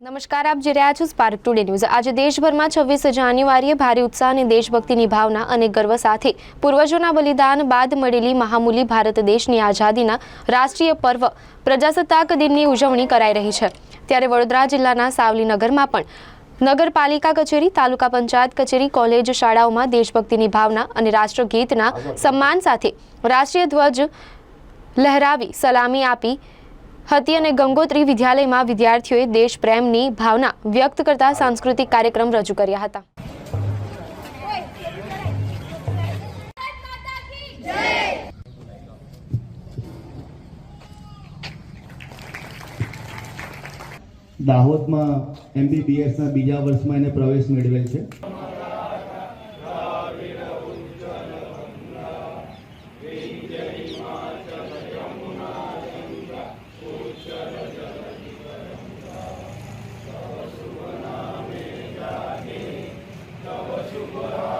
નમસ્કાર આપ જોઈ રહ્યા છો સ્પાર્ક ટુડે ન્યૂઝ આજે દેશભરમાં છવ્વીસ જાન્યુઆરીએ ભારે ઉત્સાહ અને દેશભક્તિની ભાવના અને ગર્વ સાથે પૂર્વજોના બલિદાન બાદ મળેલી મહામૂલી ભારત દેશની આઝાદીના રાષ્ટ્રીય પર્વ પ્રજાસત્તાક દિનની ઉજવણી કરાઈ રહી છે. ત્યારે વડોદરા જિલ્લાના સાવલીનગરમાં પણ નગરપાલિકા કચેરી તાલુકા પંચાયત કચેરી કોલેજ શાળાઓમાં દેશભક્તિની ભાવના અને રાષ્ટ્રગીતના સન્માન સાથે રાષ્ટ્રીય ધ્વજ લહેરાવી સલામી આપી હતી અને ગંગોત્રી વિદ્યાલયમાં વિદ્યાર્થીઓએ દેશ પ્રેમની ભાવના વ્યક્ત કરતા સાંસ્કૃતિક કાર્યક્રમ રજૂ કર્યા હતા. દાહોદમાં એમબીબીએસના બીજા વર્ષમાં એને પ્રવેશ મેળવેલ છે. to God.